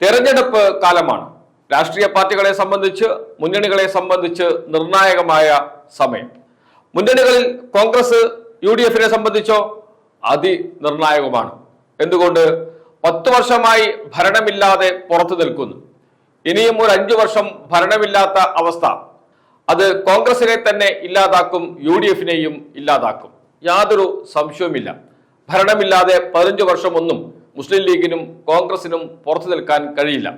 തെരഞ്ഞെടുപ്പ് കാലമാണ്. രാഷ്ട്രീയ പാർട്ടികളെ സംബന്ധിച്ച് മുന്നണികളെ സംബന്ധിച്ച് നിർണായകമായ സമയം. മുന്നണികളിൽ കോൺഗ്രസ് യു ഡി എഫിനെ സംബന്ധിച്ചോ അതിനിർണായകമാണ്. എന്തുകൊണ്ട്? പത്ത് വർഷമായി ഭരണമില്ലാതെ പുറത്തു നിൽക്കുന്നു. ഇനിയും ഒരു അഞ്ചു വർഷം ഭരണമില്ലാത്ത അവസ്ഥ. അത് കോൺഗ്രസിനെ തന്നെ ഇല്ലാതാക്കും യു ഡി എഫിനെയും ഇല്ലാതാക്കും. യാതൊരു സംശയവുമില്ല. ഭരണമില്ലാതെ പതിനഞ്ചു വർഷമൊന്നും മുസ്ലിം ലീഗിനും കോൺഗ്രസിനും പുറത്തു നിൽക്കാൻ കഴിയില്ല.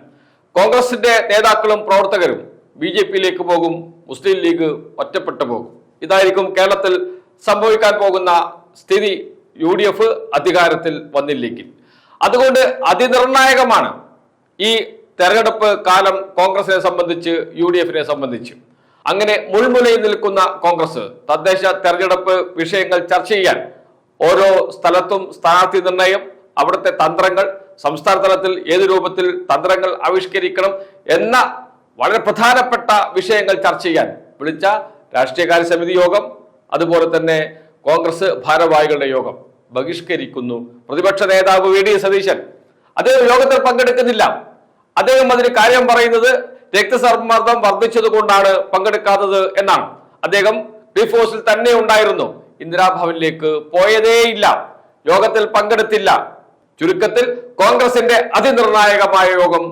കോൺഗ്രസിന്റെ നേതാക്കളും പ്രവർത്തകരും ബി ജെ പിയിലേക്ക് പോകും മുസ്ലിം ലീഗ് ഒറ്റപ്പെട്ടു പോകും. ഇതായിരിക്കും കേരളത്തിൽ സംഭവിക്കാൻ പോകുന്ന സ്ഥിതി. യു ഡി എഫ് അധികാരത്തിൽ വന്നില്ലെങ്കിൽ. അതുകൊണ്ട് അതിനിർണായകമാണ് ഈ തെരഞ്ഞെടുപ്പ് കാലം കോൺഗ്രസിനെ സംബന്ധിച്ച് യു ഡി എഫിനെ സംബന്ധിച്ച്. അങ്ങനെ മുൾമുലയിൽ നിൽക്കുന്ന കോൺഗ്രസ് തദ്ദേശ തെരഞ്ഞെടുപ്പ് വിഷയങ്ങൾ ചർച്ച ചെയ്യാൻ ഓരോ സ്ഥലത്തും സ്ഥാനാർത്ഥി നിർണയം അവിടുത്തെ തന്ത്രങ്ങൾ സംസ്ഥാന തലത്തിൽ ഏത് രൂപത്തിൽ തന്ത്രങ്ങൾ ആവിഷ്കരിക്കണം എന്ന വളരെ പ്രധാനപ്പെട്ട വിഷയങ്ങൾ ചർച്ച ചെയ്യാൻ വിളിച്ച രാഷ്ട്രീയകാര്യ സമിതി യോഗം അതുപോലെ തന്നെ കോൺഗ്രസ് ഭാരവാഹികളുടെ യോഗം ബഹിഷ്കരിക്കുന്നു. പ്രതിപക്ഷ നേതാവ് വി. ഡി. സതീശൻ അദ്ദേഹം യോഗത്തിൽ പങ്കെടുക്കുന്നില്ല. അദ്ദേഹം അതിന് കാര്യം പറയുന്നത് രക്തസമ്മർദ്ദം വർദ്ധിച്ചത് കൊണ്ടാണ് പങ്കെടുക്കാത്തത് എന്നാണ്. അദ്ദേഹം ഡിഫോഴ്സിൽ തന്നെ ഉണ്ടായിരുന്നു. ഇന്ദിരാഭവനിലേക്ക് പോയതേയില്ല. യോഗത്തിൽ പങ്കെടുത്തില്ല. ചുരുക്കത്തിൽ കോൺഗ്രസിന്റെ അതിനിർണായകമായ യോഗം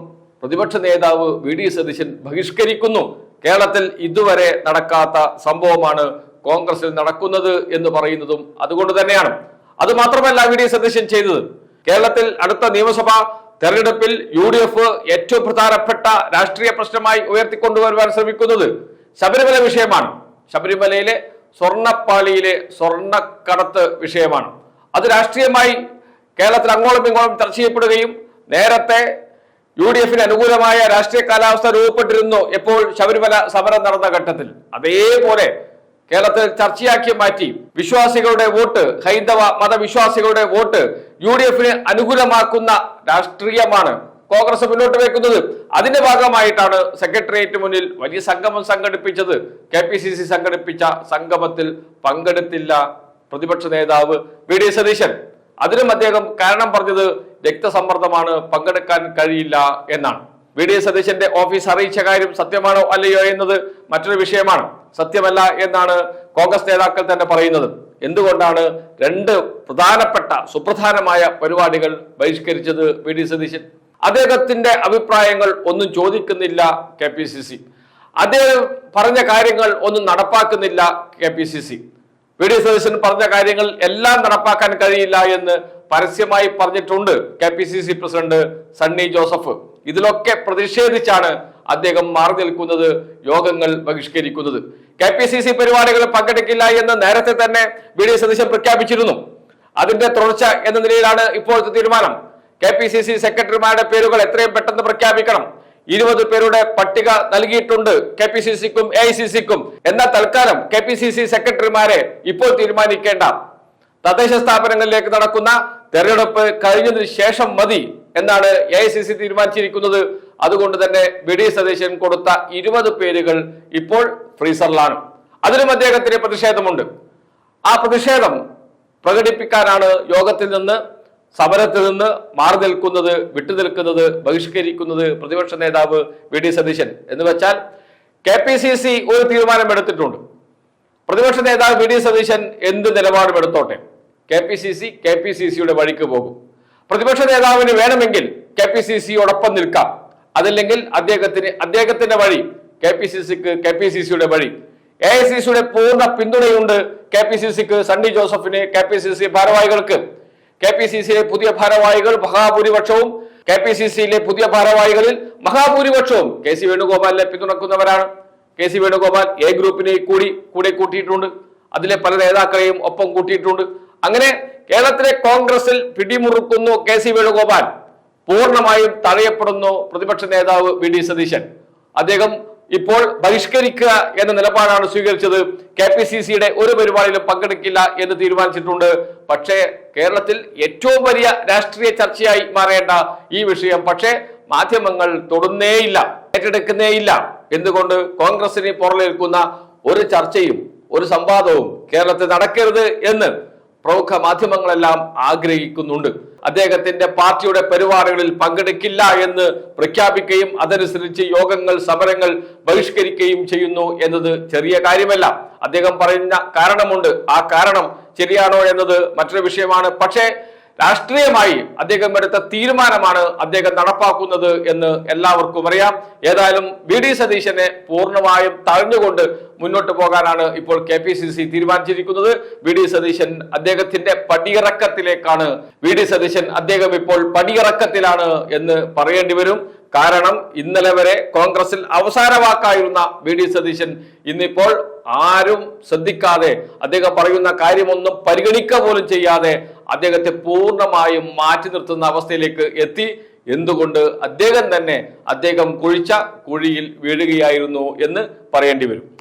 പ്രതിപക്ഷ നേതാവ് വി ഡി സതീശൻ ബഹിഷ്കരിക്കുന്നു. കേരളത്തിൽ ഇതുവരെ നടക്കാത്ത സംഭവമാണ് കോൺഗ്രസിൽ നടക്കുന്നത് എന്ന് പറയുന്നതും അതുകൊണ്ട് തന്നെയാണ്. അത് മാത്രമല്ല വി ഡി സതീശൻ ചെയ്തത്. കേരളത്തിൽ അടുത്ത നിയമസഭാ തെരഞ്ഞെടുപ്പിൽ യു ഡി എഫ് ഏറ്റവും പ്രധാനപ്പെട്ട രാഷ്ട്രീയ പ്രശ്നമായി ഉയർത്തിക്കൊണ്ടുവരുവാൻ ശ്രമിക്കുന്നത് ശബരിമല വിഷയമാണ്. ശബരിമലയിലെ സ്വർണപ്പാളിയിലെ സ്വർണക്കടത്ത് വിഷയമാണ്. അത് രാഷ്ട്രീയമായി കേരളത്തിൽ അങ്ങോളം ഇങ്ങോളം ചർച്ച ചെയ്യപ്പെടുകയും നേരത്തെ യു ഡി എഫിന് അനുകൂലമായ രാഷ്ട്രീയ കാലാവസ്ഥ രൂപപ്പെട്ടിരുന്നു എപ്പോൾ ശബരിമല സമരം നടന്ന ഘട്ടത്തിൽ. അതേപോലെ കേരളത്തിൽ ചർച്ചയാക്കി മാറ്റി വിശ്വാസികളുടെ വോട്ട് ഹൈന്ദവ മതവിശ്വാസികളുടെ വോട്ട് യു ഡി എഫിന് അനുകൂലമാക്കുന്ന രാഷ്ട്രീയമാണ് കോൺഗ്രസ് മുന്നോട്ട് വെക്കുന്നത്. അതിന്റെ ഭാഗമായിട്ടാണ് സെക്രട്ടേറിയറ്റ് മുന്നിൽ വലിയ സംഗമം സംഘടിപ്പിച്ചത്. കെ പി സി സി സംഘടിപ്പിച്ച സംഗമത്തിൽ പങ്കെടുത്തില്ല പ്രതിപക്ഷ നേതാവ് വി ഡി സതീശൻ. അതിനും അദ്ദേഹം കാരണം പറഞ്ഞത് രക്തസമ്മർദ്ദമാണ് പങ്കെടുക്കാൻ കഴിയില്ല എന്നാണ്. വി ഡി സതീശന്റെ ഓഫീസ് അറിയിച്ച കാര്യം സത്യമാണോ അല്ലയോ എന്നത് മറ്റൊരു വിഷയമാണ്. സത്യമല്ല എന്നാണ് കോൺഗ്രസ് നേതാക്കൾ തന്നെ പറയുന്നത്. എന്തുകൊണ്ടാണ് രണ്ട് പ്രധാനപ്പെട്ട സുപ്രധാനമായ പരിപാടികൾ ബഹിഷ്കരിച്ചത് വി ഡി സതീശൻ? അദ്ദേഹത്തിന്റെ അഭിപ്രായങ്ങൾ ഒന്നും ചോദിക്കുന്നില്ല കെ പി സി സി. അദ്ദേഹം പറഞ്ഞ കാര്യങ്ങൾ ഒന്നും നടപ്പാക്കുന്നില്ല K P C C. V D Satheesan പറഞ്ഞ കാര്യങ്ങൾ എല്ലാം നടപ്പാക്കാൻ കഴിയില്ല എന്ന് പരസ്യമായി പറഞ്ഞിട്ടുണ്ട് K P C C president Sunny Joseph. ഇതിലൊക്കെ പ്രതിഷേധിച്ചാണ് അദ്ദേഹം മാറി നിൽക്കുന്നത് യോഗങ്ങൾ ബഹിഷ്കരിക്കുന്നത്. കെ പി സി സി പരിപാടികളിൽ പങ്കെടുക്കില്ല എന്ന് നേരത്തെ തന്നെ വി ഡി സതീശൻ പ്രഖ്യാപിച്ചിരുന്നു. അതിന്റെ തുടർച്ച എന്ന നിലയിലാണ് ഇപ്പോഴത്തെ തീരുമാനം. കെ പി സി സി സെക്രട്ടറിമാരുടെ പേരുകൾ എത്രയും പെട്ടെന്ന് പ്രഖ്യാപിക്കണം. ഇരുപത് പേരുടെ പട്ടിക നൽകിയിട്ടുണ്ട് കെ പി സി സിക്കും എ ഐ സി സിക്കും. എന്നാൽ തൽക്കാലം കെ പി സി സി സെക്രട്ടറിമാരെ ഇപ്പോൾ തീരുമാനിക്കേണ്ട. തദ്ദേശ സ്ഥാപനങ്ങളിലേക്ക് നടക്കുന്ന തെരഞ്ഞെടുപ്പ് കഴിഞ്ഞതിന് ശേഷം മതി എന്നാണ് എ ഐ സി സി തീരുമാനിച്ചിരിക്കുന്നത്. അതുകൊണ്ട് തന്നെ ബി ഡി സതീശൻ കൊടുത്ത ഇരുപത് പേരുകൾ ഇപ്പോൾ ഫ്രീസറിലാണ്. അതിലും അദ്ദേഹത്തിന് പ്രതിഷേധമുണ്ട്. ആ പ്രതിഷേധം പ്രകടിപ്പിക്കാനാണ് യോഗത്തിൽ നിന്ന് സമരത്തിൽ നിന്ന് മാറി നിൽക്കുന്നത് വിട്ടുനിൽക്കുന്നത് ബഹിഷ്കരിക്കുന്നത് പ്രതിപക്ഷ നേതാവ് വി ഡി സതീശൻ എന്ന് വെച്ചാൽ കെ പി സി സി ഒരു തീരുമാനമെടുത്തിട്ടുണ്ട്. പ്രതിപക്ഷ നേതാവ് വി ഡി സതീശൻ എന്ത് നിലപാടും എടുത്തോട്ടെ? K P C C K P C സിയുടെ വഴിക്ക് പോകും. പ്രതിപക്ഷ നേതാവിന് വേണമെങ്കിൽ കെ പി സി സിയോടൊപ്പം നിൽക്കാം. അതല്ലെങ്കിൽ അദ്ദേഹത്തിന് അദ്ദേഹത്തിന്റെ വഴി കെ പി സി സിക്ക് കെ പി സി സിയുടെ വഴി. എ ഐ സി സിയുടെ പൂർണ പിന്തുണയുണ്ട് കെ പി സി സിക്ക് സണ്ണി ജോസഫിന് കെ പി സി സി ഭാരവാഹികൾക്ക്. കെ പി സി സിയിലെ പുതിയ ഭാരവാഹികൾ മഹാഭൂരിപക്ഷവും കെ പി സി സിയിലെ പുതിയ ഭാരവാഹികളിൽ മഹാഭൂരിപക്ഷവും കെ സി വേണുഗോപാലിനെ പിന്തുണക്കുന്നവരാണ്. കെ സി വേണുഗോപാൽ എ ഗ്രൂപ്പിനെ കൂടി കൂടെ കൂട്ടിയിട്ടുണ്ട്. അതിലെ പല നേതാക്കളെയും ഒപ്പം കൂട്ടിയിട്ടുണ്ട്. അങ്ങനെ കേരളത്തിലെ കോൺഗ്രസിൽ പിടിമുറുക്കുന്നു കെ സി വേണുഗോപാൽ. പൂർണമായും തഴയപ്പെടുന്നു പ്രതിപക്ഷ നേതാവ് വി ഡി സതീശൻ. അദ്ദേഹം ഇപ്പോൾ ബഹിഷ്കരിക്കുക എന്ന നിലപാടാണ് സ്വീകരിച്ചത്. കെ പി സി സിയുടെ ഒരു പരിപാടിയിലും പങ്കെടുക്കില്ല എന്ന് തീരുമാനിച്ചിട്ടുണ്ട്. പക്ഷേ കേരളത്തിൽ ഏറ്റവും വലിയ രാഷ്ട്രീയ ചർച്ചയായി മാറേണ്ട ഈ വിഷയം പക്ഷേ മാധ്യമങ്ങൾ തൊടുന്നേയില്ല ഏറ്റെടുക്കുന്നേയില്ല എന്തുകൊണ്ട് കോൺഗ്രസിനെ പുറലേൽക്കുന്ന ഒരു ചർച്ചയും ഒരു സംവാദവും കേരളത്തിൽ നടക്കരുത് എന്ന് പ്രമുഖ മാധ്യമങ്ങളെല്ലാം ആഗ്രഹിക്കുന്നുണ്ട്. അദ്ദേഹത്തിന്റെ പാർട്ടിയുടെ പരിപാടികളിൽ പങ്കെടുക്കില്ല എന്ന് പ്രഖ്യാപിക്കുകയും അതനുസരിച്ച് യോഗങ്ങൾ സമരങ്ങൾ ബഹിഷ്കരിക്കുകയും ചെയ്യുന്നു എന്നത് ചെറിയ കാര്യമല്ല. അദ്ദേഹം പറയുന്ന കാരണമുണ്ട്. ആ കാരണം ശരിയാണോ എന്നത് മറ്റൊരു വിഷയമാണ്. പക്ഷേ രാഷ്ട്രീയമായി അദ്ദേഹം എടുത്ത തീരുമാനമാണ് അദ്ദേഹം നടപ്പാക്കുന്നത് എന്ന് എല്ലാവർക്കും അറിയാം. ഏതായാലും വി ഡി സതീശനെ പൂർണമായും തഴഞ്ഞുകൊണ്ട് മുന്നോട്ട് പോകാനാണ് ഇപ്പോൾ കെ പി സി സി തീരുമാനിച്ചിരിക്കുന്നത്. വി ഡി സതീശൻ അദ്ദേഹത്തിന്റെ പടിയിറക്കത്തിലേക്കാണ്. വി ഡി സതീശൻ അദ്ദേഹം ഇപ്പോൾ പടിയിറക്കത്തിലാണ് എന്ന് പറയേണ്ടി വരും. കാരണം ഇന്നലെ വരെ കോൺഗ്രസിൽ അവസാന വാക്കായിരുന്ന വി ഡി സതീശൻ ഇന്നിപ്പോൾ ആരും ശ്രദ്ധിക്കാതെ അദ്ദേഹം പറയുന്ന കാര്യമൊന്നും പരിഗണിക്കുക പോലും ചെയ്യാതെ അദ്ദേഹത്തെ പൂർണമായും മാറ്റി നിർത്തുന്ന അവസ്ഥയിലേക്ക് എത്തി. എന്തുകൊണ്ട് അദ്ദേഹം തന്നെ അദ്ദേഹം കുഴിച്ച കുഴിയിൽ വീഴുകയായിരുന്നു എന്ന് പറയേണ്ടി വരും.